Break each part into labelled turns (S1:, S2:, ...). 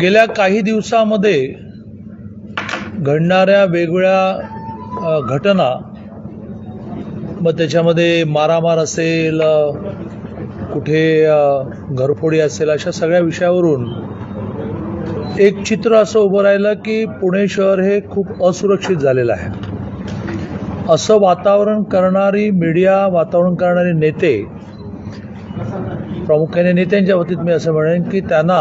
S1: गेल्या काही दिवसामध्ये घडणाऱ्या वेगवेगळ्या घटना मग त्याच्यामध्ये मारामार असेल कुठे घरफोडी असेल अशा सगळ्या विषयावरून एक चित्र असं उभं राहिलं की पुणे शहर हे खूप असुरक्षित झालेलं आहे. असं वातावरण करणारी मीडिया वातावरण करणारे नेते प्रामुख्याने नेत्यांच्या बाबतीत मी असं म्हणेन की त्यांना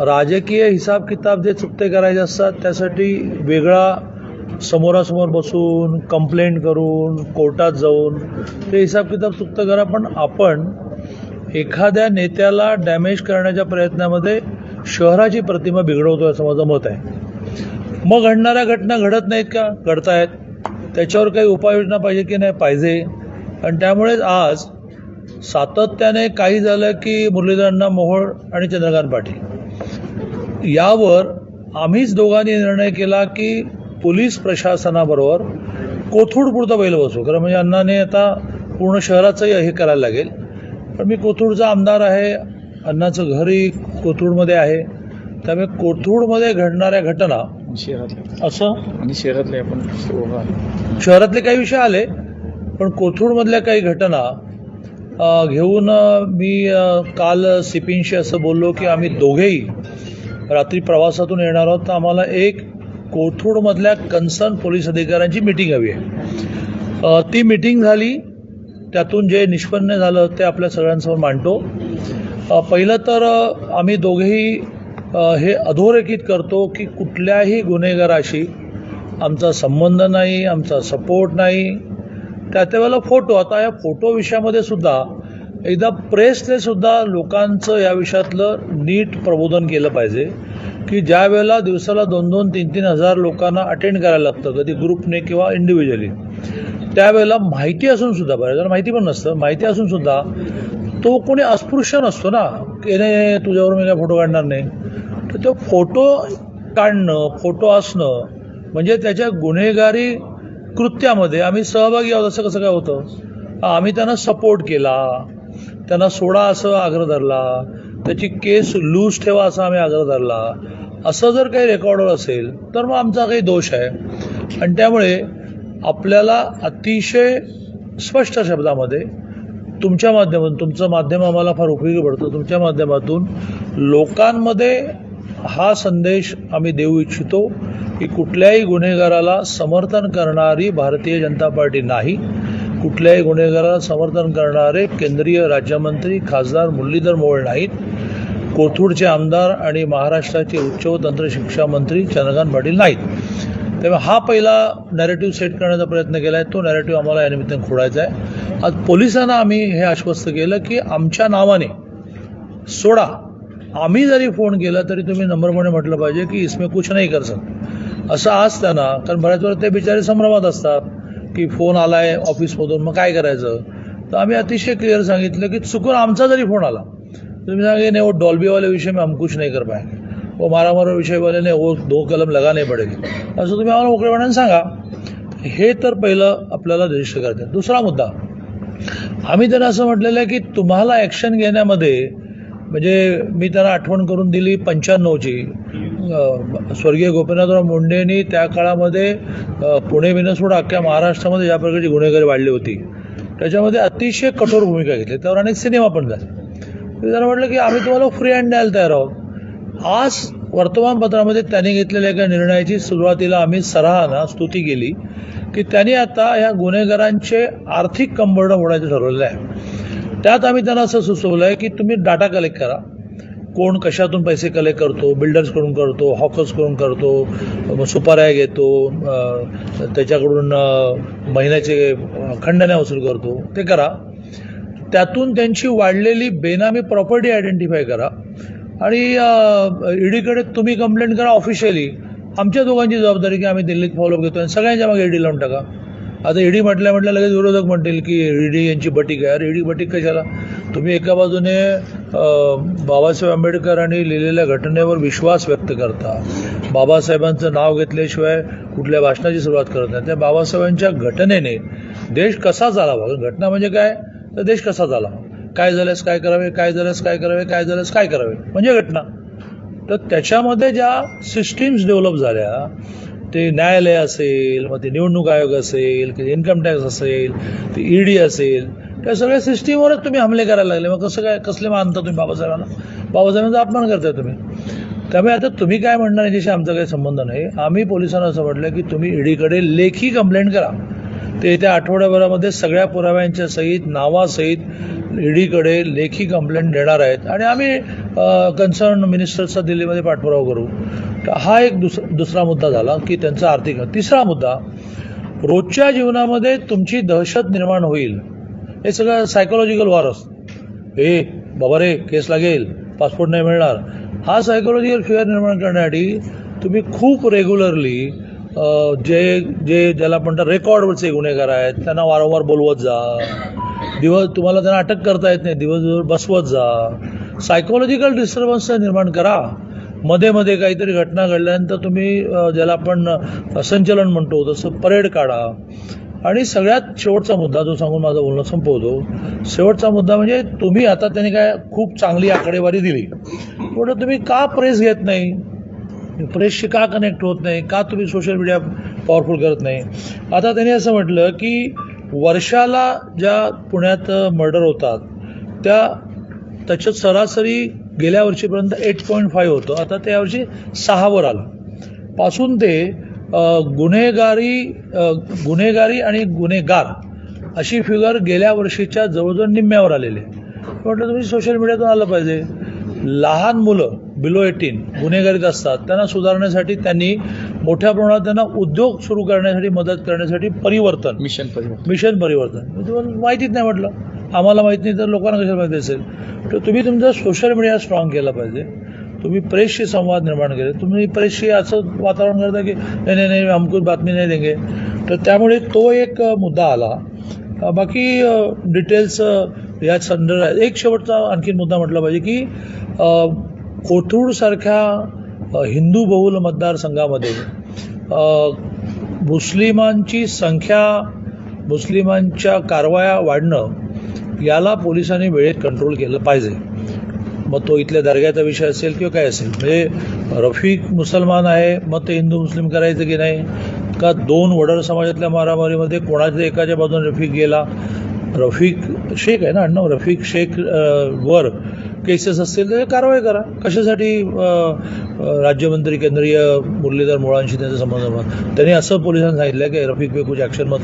S1: राजकीय हिसाब किताब जे चुकते करायचे असतात त्यासाठी वेगळा समोरासमोर बसून कंप्लेंट करून कोर्टात जाऊन ते हिसाब किताब चुकतं करा. पण आपण एखाद्या नेत्याला डॅमेज करण्याच्या प्रयत्नामध्ये शहराची प्रतिमा बिघडवतो असं माझं मत आहे. मग घडणाऱ्या घटना घडत नाहीत का? घडतायत. त्याच्यावर काही उपाययोजना पाहिजे की नाही? पाहिजे. आणि त्यामुळेच आज सातत्याने काही झालं की मुरलीधरांना मोहोळ आणि चंद्रकांत पाटील. यावर आम्हीच दोघांनी निर्णय केला की पोलीस प्रशासनाबरोबर कोथरूड पुरतं पहिलं बसू. खरं म्हणजे अण्णाने आता पूर्ण शहराचंही हे करायला लागेल. पण मी कोथरूडचा आमदार आहे. अण्णाचं घरही कोथरूडमध्ये आहे. त्यामुळे कोथरूडमध्ये घडणाऱ्या घटना
S2: शहरातले
S1: असं?
S2: आणि शहरातले आपण
S1: शहरातले काही विषय आले पण कोथरूडमधल्या काही घटना घेऊन मी काल सिपींशी असं बोललो की आम्ही दोघेही रात्री प्रवासातून येणार आहोत तर आम्हाला एक कोथरूडमधल्या कन्सर्न पोलीस अधिकाऱ्यांची मिटिंग हवी आहे. ती मिटिंग झाली त्यातून जे निष्पन्न झालं ते आपल्या सगळ्यांसमोर मांडतो. पहिलं तर आम्ही दोघेही हे अधोरेखित करतो की कुठल्याही गुन्हेगाराशी आमचा संबंध नाही आमचा सपोर्ट नाही. त्या त्यावेळेला फोटो आता या फोटो विषयामध्ये सुद्धा एकदा प्रेसने सुद्धा लोकांचं या विषयातलं नीट प्रबोधन केलं पाहिजे की ज्या वेळेला दिवसाला दोन दोन तीन तीन हजार लोकांना अटेंड करायला लागतं कधी ग्रुपने किंवा इंडिव्हिज्युअली त्यावेळेला माहिती असून सुद्धा बऱ्याच माहिती पण नसतं माहिती असून सुद्धा तो कोणी अस्पृश्य नसतो ना की नाही तुझ्यावर मी काय फोटो काढणार नाही. तर तो फोटो काढणं फोटो असणं म्हणजे त्याच्या गुन्हेगारी कृत्यामध्ये आम्ही सहभागी आहोत असं कसं काय होतं? आम्ही त्यांना सपोर्ट केला. त्यांना सोडा असं आग्रह धरला. त्याची केस लूज ठेवा असा आम्ही आग्रह धरला. असं जर काही रेकॉर्डवर असेल तर मग आमचा काही दोष आहे. आणि त्यामुळे आपल्याला अतिशय स्पष्ट शब्दामध्ये तुमच्या माध्यमातून तुमचं माध्यम आम्हाला फार उपयोगी पडतं. तुमच्या माध्यमातून लोकांमध्ये हा संदेश आम्ही देऊ इच्छितो की कुठल्याही गुन्हेगाराला समर्थन करणारी भारतीय जनता पार्टी नाही. कुठल्याही गुन्हेगाराला समर्थन करणारे केंद्रीय राज्यमंत्री खासदार मुरलीधर मोहोळ नाहीत. कोथरूडचे आमदार आणि महाराष्ट्राचे उच्च व तंत्र शिक्षा मंत्री चंद्रकांत पाटील नाहीत. त्यामुळे हा पहिला नॅरेटिव्ह सेट करण्याचा प्रयत्न केला आहे तो नॅरेटिव्ह आम्हाला या निमित्ताने खोडायचा आहे. आज पोलिसांना आम्ही हे आश्वस्त केलं की आमच्या नावाने सोडा. आम्ही जरी फोन केला तरी तुम्ही नंबरपणे म्हटलं पाहिजे की इसमें कुछ नाही कर सकत असं आज त्यांना कारण बऱ्याच वेळा ते बिचारे संभ्रमात असतात. की फोन आलाय ऑफिसमधून मग काय करायचं? तर आम्ही अतिशय क्लिअर सांगितलं की चुकून आमचा जरी फोन आला तुम्ही सांगे नाही हो, वो डॉल्बी वाले विषय में हम कुछ नाही कर पाएंगे वो मारा विषय वाले नाही वो दो कलम लगा नाही पडेल. असं तुम्ही आम्हाला मोकळेपणाने सांगा. हे तर पहिलं आपल्याला रजिस्टर करते. दुसरा मुद्दा. आम्ही त्यांना असं म्हटलेलं आहे की तुम्हाला ॲक्शन घेण्यामध्ये म्हणजे मी त्यांना आठवण करून दिली पंच्याण्णवची. स्वर्गीय गोपीनाथराव मुंडेंनी त्या काळामध्ये पुणे विनसोड अख्ख्या महाराष्ट्रामध्ये ज्या प्रकारची गुन्हेगारी वाढली होती त्याच्यामध्ये अतिशय कठोर भूमिका घेतली. त्यावर अनेक सिनेमा पण झाले. मी त्यांना म्हटलं की आम्ही तुम्हाला फ्री हँड द्यायला तयार आहोत. आज वर्तमानपत्रामध्ये त्यांनी घेतलेल्या एका निर्णयाची सुरुवातीला आम्ही सराहना स्तुती केली की त्यांनी आता ह्या गुन्हेगारांचे आर्थिक कंबरडं होण्याचं ठरवलेलं आहे. त्यात आम्ही त्यांना असं सुचवलं आहे की तुम्ही डाटा कलेक्ट करा. कोण कशातून पैसे कलेक्ट करतो बिल्डर्सकडून करतो हॉकर्सकडून करतो मग सुपाऱ्या घेतो त्याच्याकडून महिन्याचे खंडण्या वसूल करतो ते करा. त्यातून त्यांची वाढलेली बेनामी प्रॉपर्टी आयडेंटिफाय करा. आणि ईडीकडे तुम्ही कंप्लेंट करा ऑफिशियली आमच्या दोघांची जबाबदारी की आम्ही दिल्लीत फॉलोअप घेतो आणि सगळ्यांच्या मागे ईडी लावून टाका. आता ईडी म्हटल्या म्हटल्या लगेच विरोधक म्हणतील की ईडी यांची बटीक आहे. अरे ईडी बटीक कशाला? तुम्ही एका बाजूने बाबासाहेब आंबेडकरांनी लिहिलेल्या घटनेवर विश्वास व्यक्त करता. बाबासाहेबांचं नाव घेतल्याशिवाय कुठल्या भाषणाची सुरुवात करत नाही. त्या बाबासाहेबांच्या घटनेने देश कसा चालावा घटना म्हणजे काय? तर देश कसा झाला? काय झाल्यास काय करावे? काय झाल्यास काय करावे? काय झाल्यास काय करावे? म्हणजे घटना. तर त्याच्यामध्ये ज्या सिस्टीम्स डेव्हलप झाल्या ते न्यायालय असेल मग ते निवडणूक आयोग असेल की इन्कम टॅक्स असेल ते ईडी असेल त्या सगळ्या सिस्टीमवरच तुम्ही हमले करायला लागले. मग कसं काय कसले मानता तुम्ही बाबासाहेबांना? बाबासाहेबांचा अपमान करताय तुम्ही. त्यामुळे आता तुम्ही काय म्हणणार याच्याशी आमचा काही संबंध नाही. आम्ही पोलिसांना असं म्हटलं की तुम्ही ईडीकडे लेखी कंप्लेंट करा. ते येत्या आठवड्याभरामध्ये सगळ्या पुराव्यांच्या सहित नावासहित ईडीकडे लेखी कंप्लेंट देणार आहेत. आणि आम्ही कन्सर्न मिनिस्टर्सचा दिल्लीमध्ये पाठपुरावा करू. तर हा एक दुस दुसरा मुद्दा झाला की त्यांचा आर्थिक तिसरा मुद्दा रोजच्या जीवनामध्ये तुमची दहशत निर्माण होईल. हे सगळं सायकोलॉजिकल वॉर असतं. हे बाबा रे केस लागेल पासपोर्ट नाही मिळणार. हा सायकोलॉजिकल फिअर निर्माण करण्यासाठी तुम्ही खूप रेग्युलरली जे जे ज्याला म्हणतात रेकॉर्डवरचे गुन्हेगार आहेत त्यांना वारंवार बोलवत जा. दिवस तुम्हाला त्यांना अटक करता येत नाही. दिवसभर बसवत जा. सायकोलॉजिकल डिस्टर्बन्स निर्माण करा. मध्ये मध्ये काहीतरी घटना घडल्यानंतर तुम्ही ज्याला आपण संचलन म्हणतो तसं परेड काढा. आणि सगळ्यात शेवटचा मुद्दा जो सांगून माझं बोलणं संपवतो. शेवटचा मुद्दा म्हणजे तुम्ही आता त्यांनी काय खूप चांगली आकडेवारी दिली. पण तुम्ही का प्रेस घेत नाही? प्रेसशी का कनेक्ट होत नाही? का तुम्ही सोशल मीडिया पॉवरफुल करत नाही? आता त्यांनी असं म्हटलं की वर्षाला ज्या पुण्यात मर्डर होतात त्या त्याच्यात सरासरी गेल्या वर्षीपर्यंत एट पॉईंट फाईव्ह होतं. आता त्या वर्षी सहावर आलं. पासून ते गुन्हेगारी गुन्हेगारी आणि गुन्हेगार अशी फिगर गेल्या वर्षीच्या जवळजवळ निम्म्यावर आलेली आहे. म्हटलं तुम्ही सोशल मीडियातून आलं पाहिजे. लहान मुलं बिलो एटीन गुन्हेगारीत असतात त्यांना सुधारण्यासाठी त्यांनी मोठ्या प्रमाणात त्यांना उद्योग सुरू करण्यासाठी मदत करण्यासाठी परिवर्तन.
S2: मिशन परिवर्तन.
S1: मिशन परिवर्तन. तुम्हाला माहितीच नाही म्हटलं. आम्हाला माहीत नाही तर लोकांना कशाला माहिती असेल? तर तुम्ही तुमचा सोशल मीडिया स्ट्रॉंग केला पाहिजे. तुम्ही प्रेसशी संवाद निर्माण केले. तुम्ही प्रेसशी असं वातावरण करता की नाही नाही नाही हमको बातमी नाही देंगे. तर त्यामुळे तो एक मुद्दा आला. बाकी डिटेल्स या संदर्भात एक शेवटचा आणखी मुद्दा म्हटला पाहिजे की कोथरूडसारख्या हिंदू बहुल मतदारसंघामध्ये मुस्लिमांची संख्या मुस्लिमांच्या कारवाया वाढणं याला पोलिसांनी वेळेत कंट्रोल केलं पाहिजे. मग तो इथल्या दर्ग्याचा विषय असेल किंवा काय असेल. म्हणजे रफिक मुसलमान आहे मग ते हिंदू मुस्लिम करायचं की नाही? का दोन वडर समाजातल्या मारामारीमध्ये कोणाच्या एकाच्या बाजूने रफिक गेला? रफिक शेख आहे ना अण्णा रफिक शेख वर केसेस असतील तर कारवाई करा. कशासाठी राज्यमंत्री केंद्रीय मुरलीधर मुळांशी त्यांचा संबंध त्यांनी असं पोलिसांनी सांगितलं की रफिक पे कुछ ॲक्शन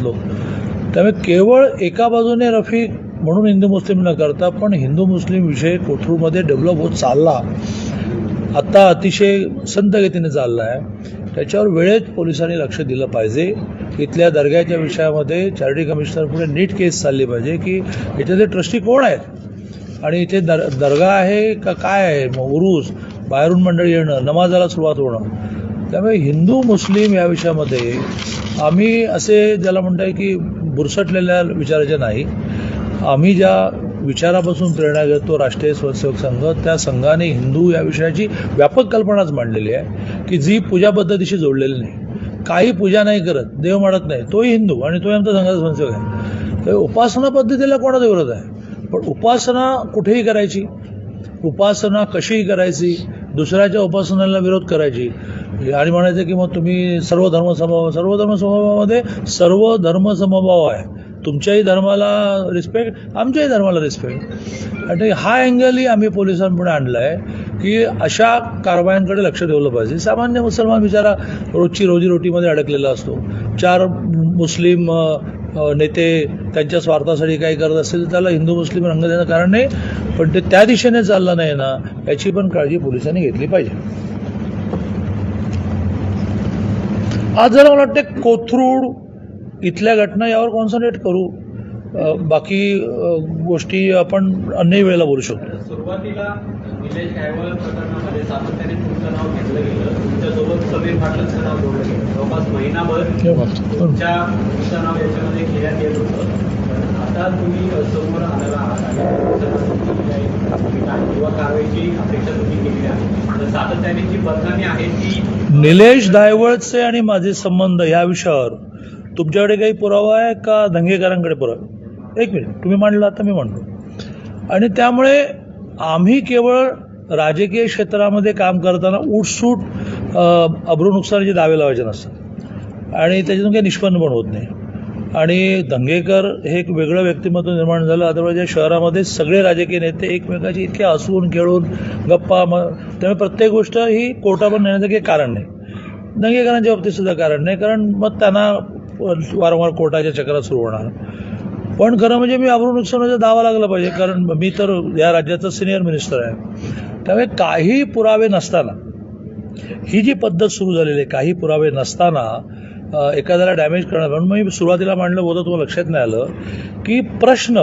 S1: त्यामुळे केवळ एका बाजूने रफिक म्हणून हिंदू मुस्लिम न करता पण हिंदू मुस्लिम विषय कोथरूडमध्ये डेव्हलप होत चालला. आत्ता अतिशय संत गतीने चालला आहे त्याच्यावर वेळेत पोलिसांनी लक्ष दिलं पाहिजे. इथल्या दर्ग्याच्या विषयामध्ये चॅरिटी कमिशनर पुढे नीट केस चालली पाहिजे की इथे ते ट्रस्टी कोण आहेत? आणि इथे दर दर्गा आहे का काय आहे? मग उरूस बाहेरून मंडळी येणं नमाजाला सुरुवात होणं. त्यामुळे हिंदू मुस्लिम या विषयामध्ये आम्ही असे ज्याला म्हणता येईल की बुरसटलेल्या विचाराचे नाही. आम्ही ज्या विचारापासून प्रेरणा घेतो राष्ट्रीय स्वयंसेवक संघ त्या संघाने हिंदू या विषयाची व्यापक कल्पनाच मांडलेली आहे की जी पूजा पद्धतीशी जोडलेली नाही. काही पूजा नाही करत देव म्हणत नाही तोही हिंदू आणि तोही आमचा संघाचा स्वयंसेवक आहे. तर उपासना पद्धतीला कोणाचा विरोध आहे? पण उपासना कुठेही करायची. उपासना कशीही करायची दुसऱ्याच्या उपासनेला विरोध करायची. आणि म्हणायचं की मग तुम्ही सर्व धर्मसमभाव सर्व धर्मसमभावामध्ये सर्व धर्म समभाव आहे. तुमच्याही धर्माला रिस्पेक्ट आमच्याही धर्माला रिस्पेक्ट आणि हा अँगलही आम्ही पोलिसांपुढे आणला आहे की अशा कारवायांकडे लक्ष ठेवलं पाहिजे. सामान्य मुसलमान बिचारा रोजची रोजीरोटीमध्ये अडकलेला असतो. चार मुस्लिम नेते त्यांच्या स्वार्थासाठी काही करत असतील त्याला हिंदू मुस्लिम रंग देणं कारण नाही. पण ते त्या दिशेने चाललं नाही ना याची पण काळजी पोलिसांनी घेतली पाहिजे. आज जरा मला वाटते कोथरूड इथल्या घटना यावर कॉन्सन्ट्रेट करू बाकी गोष्टी आपण अन्यही वेळेला बोलू शकतो.
S3: सुरुवातीला निलेश गायवळ प्रकरणामध्ये सातत्याने तुमचं नाव घेतलं गेलं. तुमच्यासोबत समीर पाटलांचं नाव जोडलं गेलं. जवळपास महिनाभर तुमच्या तुमचं नाव याच्यामध्ये घेण्यात येत होतं. पण आता तुम्ही समोर आलेला आहात आणि तुमच्या काही भूमिका आहे. किंवा कारवाईची अपेक्षा तुम्ही केली आहे. तर सातत्याने जी बदनामी आहे ती
S1: निलेश दायवळचे आणि माझे संबंध या विषयावर तुमच्याकडे काही पुरावा आहे का? दंगेकरांकडे पुरावा? एक मिनिट. तुम्ही मांडला आता मी मांडलो आणि त्यामुळे आम्ही केवळ राजकीय क्षेत्रामध्ये काम करताना उठसूट अब्रू नुकसानीचे दावे लावायचे नसतात. आणि त्याच्यातून काही निष्पन्न पण होत नाही. आणि दंगेकर हे एक वेगळं व्यक्तिमत्व निर्माण झालं. अदरवाईज या शहरामध्ये सगळे राजकीय नेते एकमेकाची इतके हसून खेळून गप्पा म त्यामुळे प्रत्येक गोष्ट ही कोर्टावर नेण्याचं काही कारण नाही. दंगेकरांच्या बाबतीत सुद्धा कारण नाही. कारण मग त्यांना वारंवार कोर्टाच्या चक्रात सुरू होणार. पण खरं म्हणजे मी अब्रू नुकसानाचा दावा लागला पाहिजे कारण मी तर या राज्याचा सिनियर मिनिस्टर आहे. त्यामुळे काही पुरावे नसताना ही जी पद्धत सुरू झालेली आहे काही पुरावे नसताना एखाद्याला डॅमेज करणार. म्हणून मी सुरुवातीला मांडलं होतं तुम्हाला लक्षात नाही आलं की प्रश्न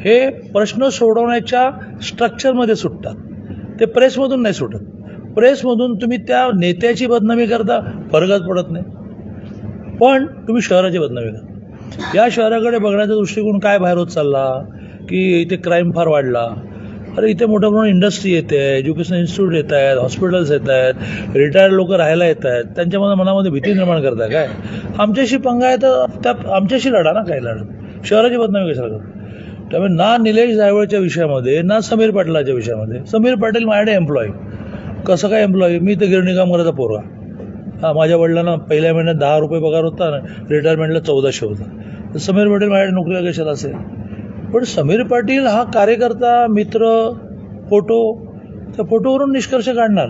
S1: हे प्रश्न सोडवण्याच्या स्ट्रक्चरमध्ये सुटतात. ते प्रेसमधून नाही सुटत. प्रेसमधून तुम्ही त्या नेत्याची बदनामी करता फरकच पडत नाही. पण तुम्ही शहराची बदनामी करता. या शहराकडे बघण्याचा दृष्टिकोन काय बाहेर होत चालला? की इथे क्राईम फार वाढला. अरे इथे मोठ्या प्रमाणात इंडस्ट्री येते एज्युकेशन इन्स्टिट्यूट येत आहेत हॉस्पिटल्स येत आहेत रिटायर्ड लोक राहायला येत आहेत. त्यांच्यामध्ये मनामध्ये भीती निर्माण करताय काय? आमच्याशी पंगा आहे तर त्या आमच्याशी लढा ना काय लढत. शहराची बदनामी कशाला करता? त्यामुळे ना निलेश जायवळच्या विषयामध्ये ना समीर पाटलाच्या विषयामध्ये. समीर पाटील माझ्याकडे एम्प्लॉई कसं काय एम्प्लॉई मी तर गिरणी कामगाराचा पोरगा. हा माझ्या वडिलांना पहिल्या महिन्यात दहा रुपये पगार होता रिटायरमेंटला चौदाशे होता. तर समीर पाटील माझ्याकडे नोकरीला कशाला असेल. पण समीर पाटील हा कार्यकर्ता मित्र फोटो त्या फोटोवरून निष्कर्ष काढणार.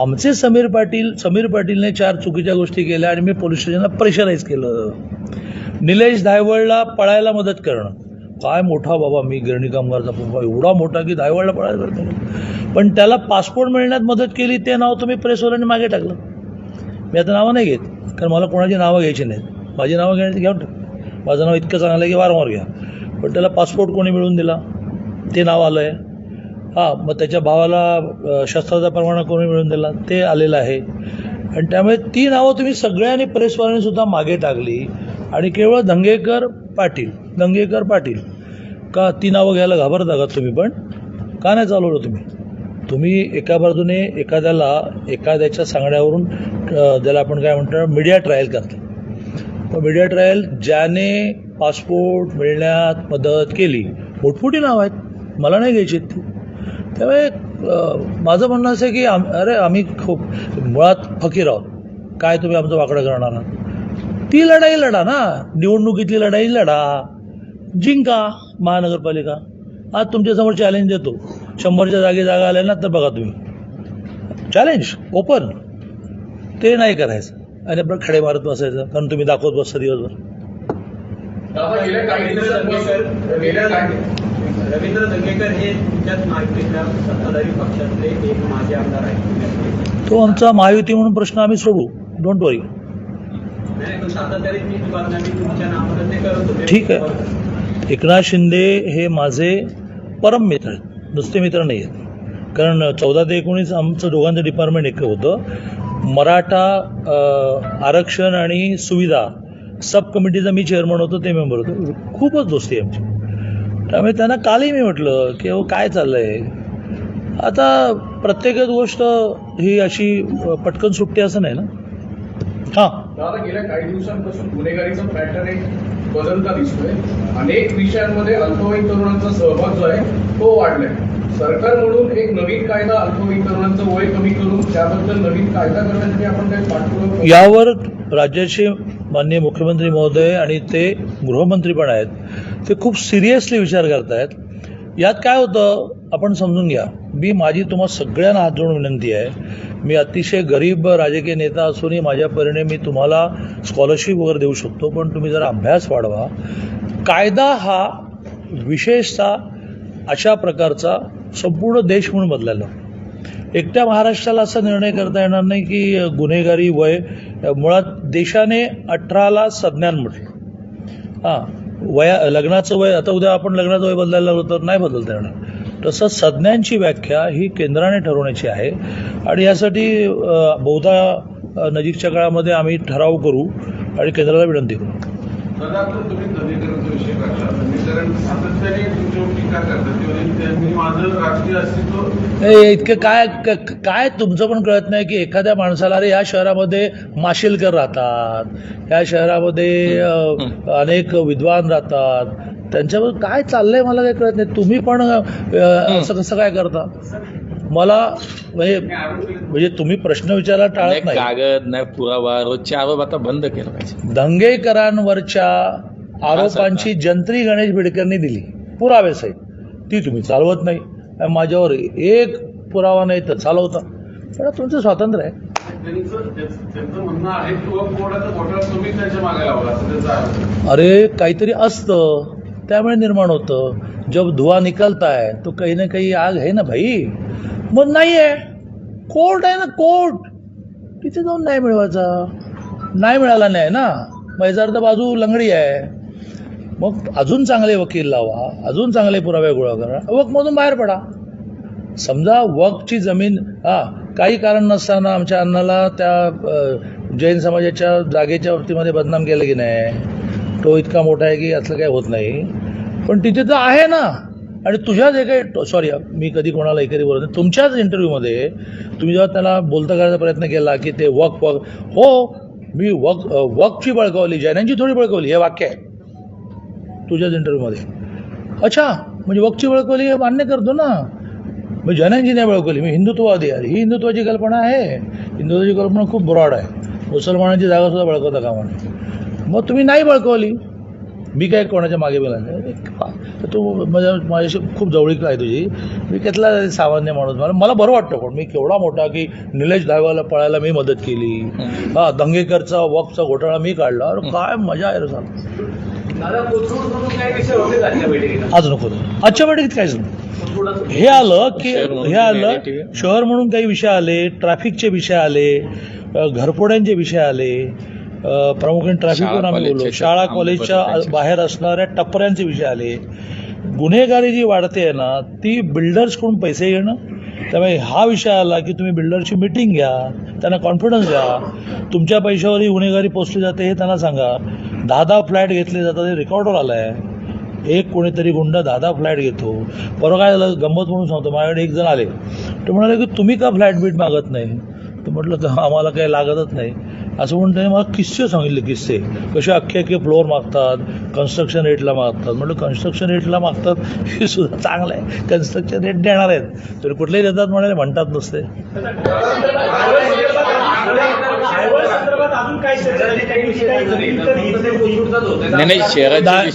S1: आमचे समीर पाटील समीर पाटीलने चार चुकीच्या गोष्टी केल्या आणि मी पोलीस स्टेशनला प्रेशराईज केलं. निलेश धायवळला पळायला मदत करणं. काय मोठा बाबा मी गिरणी कामगारचा बाबा एवढा मोठा की धायवळला पळायला करतो. पण त्याला पासपोर्ट मिळण्यात मदत केली ते नाव तुम्ही प्रेसवाल्यांनी मागे टाकलं. मी आता नावं नाही घेत कारण मला कोणाची नावं घ्यायची नाहीत. माझी नावं घेण्याची घेऊन टाक माझं नाव इतकं चांगलं आहे की वारंवार घ्या. पण त्याला पासपोर्ट कोणी मिळवून दिला? ते नाव आलं आहे हां मग त्याच्या भावाला शस्त्राचा परवाना कोणी मिळवून दिला? ते आलेलं आहे. आणि त्यामुळे ती नावं तुम्ही सगळ्यांनी प्रेसवाल्यांनी सुद्धा मागे टाकली. आणि केवळ दंगेकर पाटील दंगेकर पाटील. का ती नावं घ्यायला घाबरता का तुम्ही पण? का नाही चालवलं तुम्ही? तुम्ही एका बाजूने एखाद्याला एखाद्याच्या सांगण्यावरून ज्याला आपण काय म्हणतो मीडिया ट्रायल करता. मीडिया ट्रायल ज्याने पासपोर्ट मिळण्यात मदत केली. मोठमोठी नाव आहेत. मला नाही घ्यायची ती. त्यामुळे माझं म्हणणं असं आहे की आम अरे आम्ही खूप मुळात फकीर आहोत. काय तुम्ही आमचं वाकडं करणार आहात? ती लढाई लढा ना. निवडणुकीतली लढाई लढा. जिंका महानगरपालिका. आज तुमच्यासमोर चॅलेंज देतो. शंभरच्या जागी जागा आल्या ना तर बघा तुम्ही. चॅलेंज ओपन ते नाही करायचं. आणि आपण खडे मारत बसायचं कारण तुम्ही दाखवत बसता दिवसभर.
S3: रवींद्र दंगेकर हे सत्ताधारी पक्षातले एक माजी आमदार आहेत.
S1: तो आमचा महायुती म्हणून प्रश्न आम्ही सोडू. डोंट वरी ठीक आहे. एकनाथ शिंदे हे माझे परम मित्र आहेत. नुसते मित्र नाही आहेत कारण चौदा ते एकोणीस आमचं दोघांचं डिपार्टमेंट एक होतं. मराठा आरक्षण आणि सुविधा सब कमिटीचा मी चेअरमन होतो ते मेंबर होतो. खूपच दोस्ती आहे आमची. त्यामुळे त्यांना कालही मी म्हटलं की अहो काय चाललं आहे आता प्रत्येकच गोष्ट ही अशी पटकन सुटते असं नाही ना. हां.
S4: दादा गेल्या काही दिवसांपासून गुन्हेगारीचा पॅटर्न एक बदलता दिसतोय. अनेक विषयांमध्ये अल्पवयीन तरुणांचा सहभाग जो आहे तो वाढलाय. सरकार म्हणून एक नवीन कायदा अल्पवयीन तरुणांचं वय कमी करून त्याबद्दल नवीन कायदा करण्यासाठी आपण काही पाठपुरावा?
S1: यावर राज्याचे माननीय मुख्यमंत्री महोदय आणि ते गृहमंत्री पण आहेत ते खूप सिरियसली विचार करतायत. यात काय होतं आपण समजून घ्या. मी माझी तुम्हाला सगळ्यांना हात जोडून विनंती आहे. मी अतिशय गरीब राजकीय नेता असूनही माझ्या परीने मी तुम्हाला स्कॉलरशिप वगैरे देऊ शकतो पण तुम्ही जरा अभ्यास वाढवा. कायदा हा विशेषतः अशा प्रकारचा संपूर्ण देश म्हणून बदलायला एकट्या महाराष्ट्राला असा निर्णय करता येणार नाही की गुन्हेगारी वय मुळात देशाने अठराला संज्ञान म्हटलं हां. वया लग्नाचं वय आता उद्या आपण लग्नाचं वय बदलायला लागलो तर नाही बदलता येणार. तसंच संज्ञांची व्याख्या ही केंद्राने ठरवण्याची आहे. आणि यासाठी बहुधा नजीकच्या काळामध्ये आम्ही ठराव करू आणि केंद्राला विनंती करू.
S5: आता तुम्ही नवीकरणाचा विषय काढला? नवीकरण सातत्याने तुमच्यावर टीका करतात. ते म्हणे त्यांनी माझं राजकीय अस्तित्व
S1: ए, इतकं काय काय तुमचं पण कळत नाही की एखाद्या माणसाला अरे या शहरामध्ये माशिलकर राहतात. या शहरामध्ये अनेक विद्वान राहतात. त्यांच्यावर काय चाललंय मला काही कळत नाही. तुम्ही पण असं कसं काय करता? मला म्हणजे म्हणजे तुम्ही प्रश्न विचारायला
S2: नाही
S1: टाळत नाही
S2: कागद नाही पुरावा रोजचे आरोप आता बंद केला पाहिजे.
S1: दंगेकरांवरच्या आरोपांची जंत्री गणेश बिडकरनी दिली. पुराव्यासहित ती तुम्ही चालवत नाही. माझ्यावर एक पुरावा नाही तर चालवता. पण तुमचं स्वातंत्र्य आहे. अरे काहीतरी असतं. त्यामुळे निर्माण होतं. जब धुवा निकलता है तो काही ना काही आग आहे ना भाई? मग नाही आहे कोर्ट आहे ना कोर्ट तिथे जाऊन नाही मिळवायचा. नाही मिळाला नाही ना. मग याचा अर्थ बाजू लंगडी आहे. मग अजून चांगले वकील लावा. अजून चांगले पुरावे गोळा करा. वकमधून बाहेर पडा. समजा वकची जमीन हा काही कारण नसताना आमच्या अण्णाला त्या जैन समाजाच्या जागेच्या बाबतीमध्ये बदनाम केलं की नाही? तो इतका मोठा आहे की असलं काही होत नाही. पण तिथे तर आहे ना. आणि तुझ्याच एका सॉरी मी कधी कोणाला एकरी बोलत नाही. तुमच्याच इंटरव्ह्यूमध्ये तुम्ही जेव्हा त्याला बोलता करायचा प्रयत्न केला की ते वक वक हो मी वक वकची बळकावली जैनांची थोडी बळकावली हे वाक्य आहे. तुझ्याच इंटरव्ह्यूमध्ये अच्छा म्हणजे वकची बळकवली हे मान्य करतो ना. मी जैनांची नाही बळकवली मी हिंदुत्ववादी आहे. ही हिंदुत्वाची कल्पना आहे. हिंदुत्वाची कल्पना खूप ब्रॉड आहे. मुसलमानांची जागासुद्धा बळकवता कामा नये. मग तुम्ही नाही बळकवली. मी काय कोणाच्या मागे बोला नाही तू माझ्या माझ्याशी खूप जवळीक आहे तुझी. मी त्यातला सामान्य माणूस मला मला बरं वाटतं पण मी केवढा मोठा की निलेश धायवाला पळायला मी मदत केली. हा दंगेकरचा वकचा घोटाळा मी काढला. अरे काय मजा आहे रे
S3: बैठकीला
S1: आज नको आजच्या बैठकीत काहीच नाही
S3: कोथरूडाचं.
S1: हे आलं की हे आलं. शहर म्हणून काही विषय आले ट्रॅफिकचे विषय आले घरफोड्यांचे विषय आले प्रामुख्याने ट्रॅफिकवर आम्ही बोललो. शाळा कॉलेजच्या. बाहेर असणाऱ्या टपऱ्यांचे विषय आले. गुन्हेगारी जी वाढते आहे ना ती बिल्डर्सकडून पैसे घेणं त्यामुळे हा विषय आला की तुम्ही बिल्डरची मिटिंग घ्या त्यांना कॉन्फिडन्स द्या. तुमच्या पैशावरही गुन्हेगारी पोचली जाते हे त्यांना सांगा. दहा दहा फ्लॅट घेतले जातात हे रेकॉर्डवर आलं आहे एक कोणीतरी गुंड दहा दहा फ्लॅट घेतो. परवा काय झालं गंमत म्हणून सांगतो माझ्याकडे एक जण आले. ते म्हणाले की तुम्ही का फ्लॅट बीट मागत नाही? तर म्हटलं तर आम्हाला काही लागतच नाही. असं म्हणून त्याने मला किस्से सांगितले किस्से. कसे अख्खे अख्खे फ्लोअर मागतात कन्स्ट्रक्शन रेटला मागतात. म्हटलं कन्स्ट्रक्शन रेटला मागतात हे सुद्धा चांगलं आहे. कन्स्ट्रक्शन रेट देणार आहेत. तर कुठलेही देतात म्हणाले म्हणतात नसते.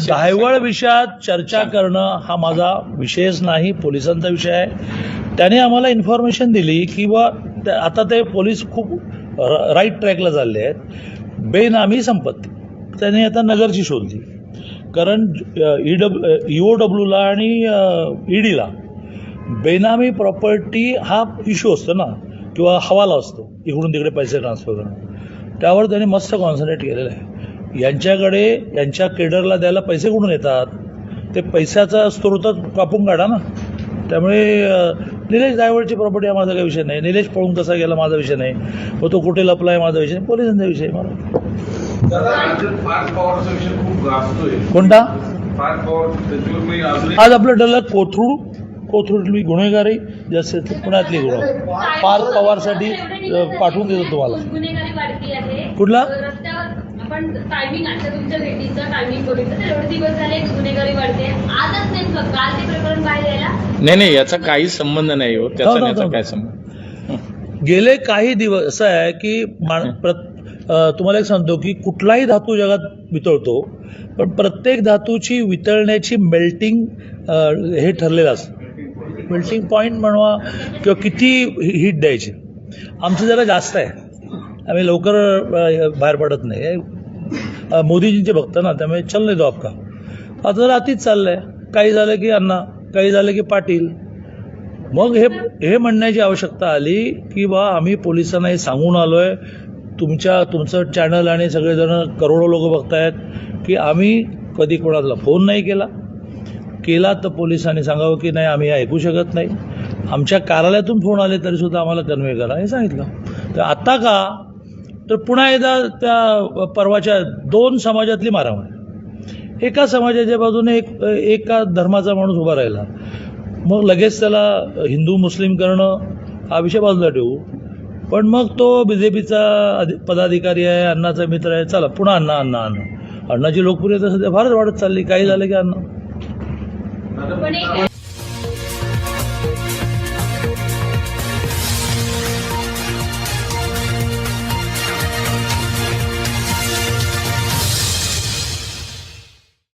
S1: दहावळ विषयात चर्चा करणं हा माझा विषयच नाही पोलिसांचा विषय आहे. त्याने आम्हाला इन्फॉर्मेशन दिली की बा आता ते पोलीस खूप राईट ट्रॅकला चालले आहेत. बेनामी संपत्ती. त्याने आता नगरची शोधली कारण ई डब्ल्यू ई ओ डब्ल्यूला आणि ईडीला बेनामी प्रॉपर्टी हा इश्यू असतो ना किंवा हवाला असतो इकडून तिकडे पैसे ट्रान्सफर करणं. त्यावर त्यांनी मस्त कॉन्सन्ट्रेट केलेलं आहे. यांच्याकडे यांच्या केडरला द्यायला पैसे कुठून येतात? ते पैशाचा स्रोत कापून काढा ना. त्यामुळे निलेश दायवळची प्रॉपर्टी हा माझा काही विषय नाही. निलेश पळून कसा गेला माझा विषय नाही. मग तो कुठे लपला आहे माझा विषय नाही. पोलिसांचा विषय आहे मला.
S5: दादा राज्यात फास्ट पॉवरचा विषय खूप गाजतोय
S1: कोणता? आज आपलं ठरलं कोथरूड. कोथरूडली गुन्हेगारी जास्त पुण्यातली गुन्हा पार्थ पवारसाठी पाठवून देतो तुम्हाला.
S6: गुन्हेगारी वाढती आहे.
S1: कुठला?
S6: आपण टायमिंग आता तुमच्या भेटीचं टायमिंग बघितलं तर एवढे दिवस झाले गुन्हेगारी वाढते. आजच नेमकं काल ते प्रकरण बाहेर यायला
S2: नाही नाही याचा काही संबंध नाही हो.
S1: हो,
S2: त्याचा
S1: हो,
S2: आणि याचा
S1: हो.
S2: काय संबंध?
S1: गेले काही दिवस असं आहे की मान प्रत अं, तुम्हाला एक सांगतो की कुठलाही धातू जगात वितळतो पण प्रत्येक धातूची वितळण्याची मेल्टिंग हे ठरलेलं असतं. मेल्टिंग पॉईंट म्हणवा किंवा किती हीट द्यायची. आमचं जरा जास्त आहे. आम्ही लवकर अं, बाहेर पडत नाही. मोदीजींचे भक्त ना त्यामुळे चल नाही तो आपका. आता जरा चाललं चाललंय काही झालं की अण्णा काही झालं की पाटील. मग हे हे म्हणण्याची आवश्यकता आली की बा आम्ही पोलिसांना हे सांगून आलोय. तुमच्या तुमचं चॅनल आणि सगळेजण करोडो लोक बघतायत की आम्ही कधी कोणाला फोन नाही केला. केला तर पोलिसांनी सांगावं की नाही आम्ही हे ऐकू शकत नाही. आमच्या कार्यालयातून फोन आले तरीसुद्धा आम्हाला कन्वे करा. हे सांगितलं. तर आत्ता का तर पुन्हा एकदा त्या पर्वाच्या दोन समाजातली मारामारी. एका समाजाच्या बाजूने एक एका धर्माचा माणूस उभा राहिला. मग लगेच त्याला हिंदू मुस्लिम करणं हा विषय बाजूला ठेवू. पण मग तो बी जे पीचा पदाधिकारी आहे अण्णाचा मित्र आहे चला पुन्हा अण्णा अण्णा अण्णा. अण्णाची लोकप्रियता सध्या फारच वाढत चालली. काही झालं की अण्णा?